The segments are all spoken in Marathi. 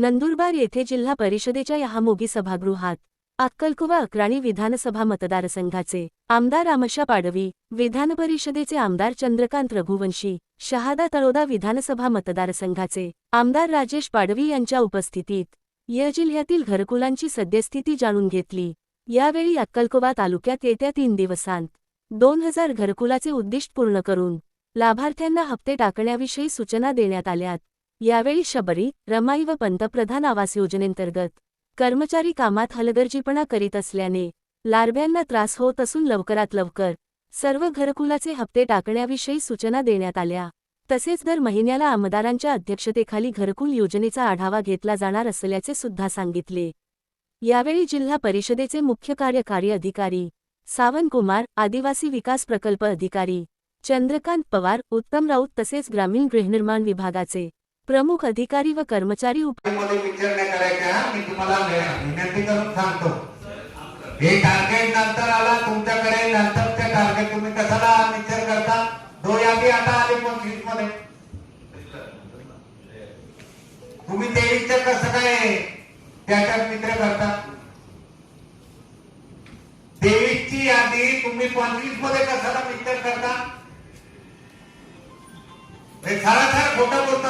नंदुरबार येथे जिल्हा परिषदेच्या यहामोगी सभागृहात अक्कलकुवा अक्राणी विधानसभा मतदारसंघाचे आमदार आमशा पाडवी विधान परिषदेचे आमदार चंद्रकांत रघुवंशी शहादा तळोदा विधानसभा मतदारसंघाचे आमदार राजेश पाडवी यांच्या उपस्थितीत या जिल्ह्यातील घरकुलांची सद्यस्थिती जाणून घेतली. यावेळी अक्कलकुवा तालुक्यात येत्या तीन दिवसांत दोन हजार घरकुलाचे उद्दिष्ट पूर्ण करून लाभार्थ्यांना हप्ते टाकण्याविषयी सूचना देण्यात आल्यात. यावेळी शबरी रमाई व पंतप्रधान आवास योजनेंतर्गत कर्मचारी कामात हलगर्जीपणा करीत असल्याने लार्व्यांना त्रास होत असून लवकरात लवकर सर्व घरकुलाचे हप्ते टाकण्याविषयी सूचना देण्यात आल्या. तसेच दर महिन्याला आमदारांच्या अध्यक्षतेखाली घरकुल योजनेचा आढावा घेतला जाणार असल्याचे सुद्धा सांगितले. यावेळी जिल्हा परिषदेचे मुख्य कार्यकारी अधिकारी सावनकुमार आदिवासी विकास प्रकल्प अधिकारी चंद्रकांत पवार उत्तम राऊत तसेच ग्रामीण गृहनिर्माण विभागाचे प्रमुख अधिकारी व कर्मचारी उप हे टार्गेट नंतर आला तुमच्याकडे नंतर ते टार्गेट तुम्ही कशाला विचार करता? दो यादी आता आली पंचवीसमध्ये तुम्ही तेवीसच्या कसं काय त्याच्यात मित्र करता? तेवीसची यादी तुम्ही पंचवीसमध्ये कशाला विचार करता? हे सरासर खोटं बोलता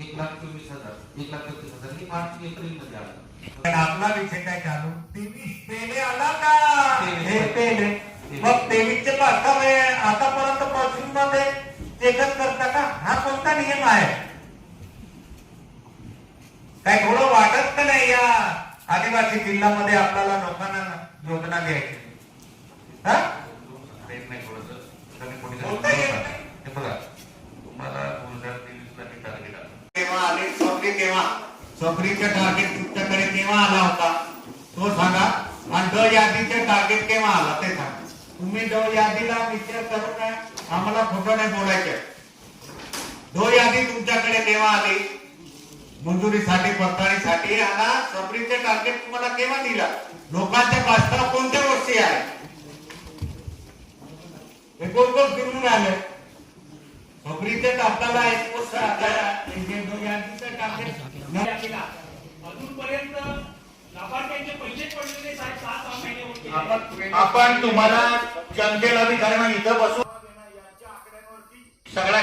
एक लाख चोवीस हजार एक लाख हजार. हे मार्च एप्रिलमध्ये आलं आपला विषय काय चालू? तेवीस पेले आला का? हे पेले. मग तेवीसचे आतापर्यंत मध्ये चेकच करता का? हा कोणता नियम आहे? काय थोडं वाटत का नाही या आदिवासी जिल्ह्यामध्ये आपल्याला लोकांना योजना द्यायची हा येत नाही थोडंसं कमी कोणी बोलता येत नाही. हे बघा तुम्हाला दोन हजार तेवीस ला मी टार्गेट आलं स्वप्नी आली सोपरी तेव्हा सोपरीचे टार्गेट तुमच्याकडे केव्हा आला होता? तो सांगा. आणि ड यादीचे टार्गेट केव्हा आला ते सांगा. तुम्ही ड यादीला विचार करू नये आम्हाला खोटं नाही बोलायचे दो यादी तुमच्याकडे केव्हा आली? मंजुरीसाठी पडताळणीसाठी. आला सबरीचे टार्गेट तुम्हाला केव्हा दिला? लोकांच्या प्रस्ताव कोणत्या वर्षी आहे? हे कोण कोण फिरून आले? नोकरीचे आपल्याला एक वर्ष आपल्याला दोन यादीचं टार्गेट न- अजूनपर्यंत लाभार्थ्यांचे पैसे पडलेले साहेब सहा सहा महिने होते. आपण आपण तुम्हाला जनतेला बी कारण इथं बसून सगळ्या